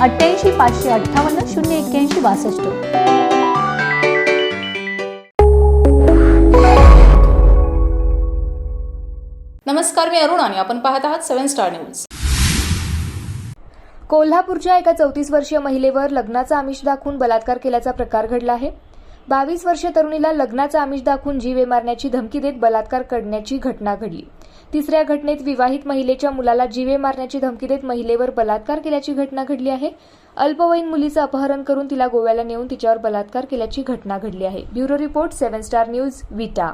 अठ्ठ्याऐंशी पाचशे अठ्ठावन्न शून्य एक्क्याऐंशी बासष्ट. नमस्कार मी अरुण आणि आपण पाहत आहात सेव्हन स्टार न्यूज. कोल्हापूरच्या एका चौतीस वर्षीय महिलेवर लग्नाचा आमिष दाखवून बलात्कार केल्याचा प्रकार घडला आहे. बावीस वर्षीय तरुणीला लग्नाचा आमिष दाखवून जीवे मारण्याची धमकी देत बलात्कार करण्याची घटना घडली. तिसऱ्या घटनेत विवाहित महिलेच्या मुलाला जीवे मारण्याची धमकी देत महिलेवर बलात्कार केल्याची घटना घडली आहे. अल्पवयीन मुलीचं अपहरण करून तिला गोव्याला नेऊन तिच्यावर बलात्कार केल्याची घटना घडली आहे. Bureau report seven star news Vita.